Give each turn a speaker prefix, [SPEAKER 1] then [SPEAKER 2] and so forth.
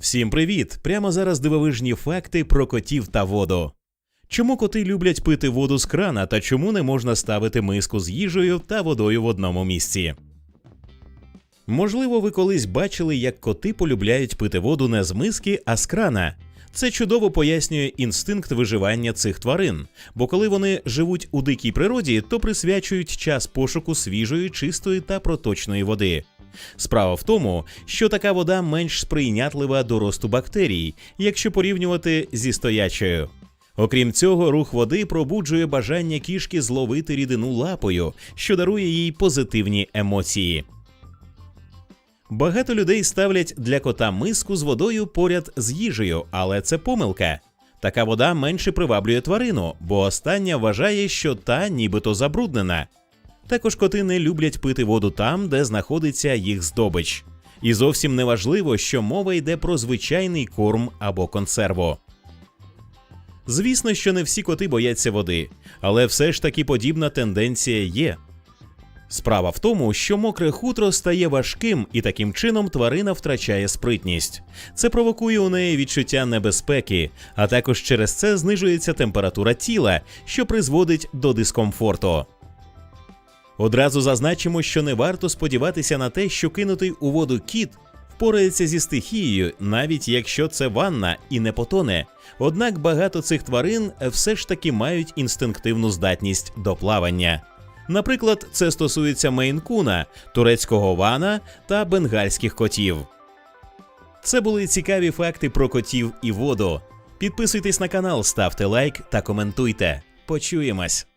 [SPEAKER 1] Всім привіт! Прямо зараз дивовижні факти про котів та воду. Чому коти люблять пити воду з крана та чому не можна ставити миску з їжею та водою в одному місці? Можливо, ви колись бачили, як коти полюбляють пити воду не з миски, а з крана. Це чудово пояснює інстинкт виживання цих тварин, бо коли вони живуть у дикій природі, то присвячують час пошуку свіжої, чистої та проточної води. Справа в тому, що така вода менш сприйнятлива до росту бактерій, якщо порівнювати зі стоячою. Окрім цього, рух води пробуджує бажання кішки зловити рідину лапою, що дарує їй позитивні емоції. Багато людей ставлять для кота миску з водою поряд з їжею, але це помилка. Така вода менше приваблює тварину, бо остання вважає, що та нібито забруднена. Також коти не люблять пити воду там, де знаходиться їх здобич. І зовсім не важливо, що мова йде про звичайний корм або консерву. Звісно, що не всі коти бояться води, але все ж таки подібна тенденція є. Справа в тому, що мокре хутро стає важким, і таким чином тварина втрачає спритність. Це провокує у неї відчуття небезпеки, а також через це знижується температура тіла, що призводить до дискомфорту. Одразу зазначимо, що не варто сподіватися на те, що кинутий у воду кіт впорається зі стихією, навіть якщо це ванна і не потоне. Однак багато цих тварин все ж таки мають інстинктивну здатність до плавання. Наприклад, це стосується мейнкуна, турецького вана та бенгальських котів. Це були цікаві факти про котів і воду. Підписуйтесь на канал, ставте лайк та коментуйте. Почуємось!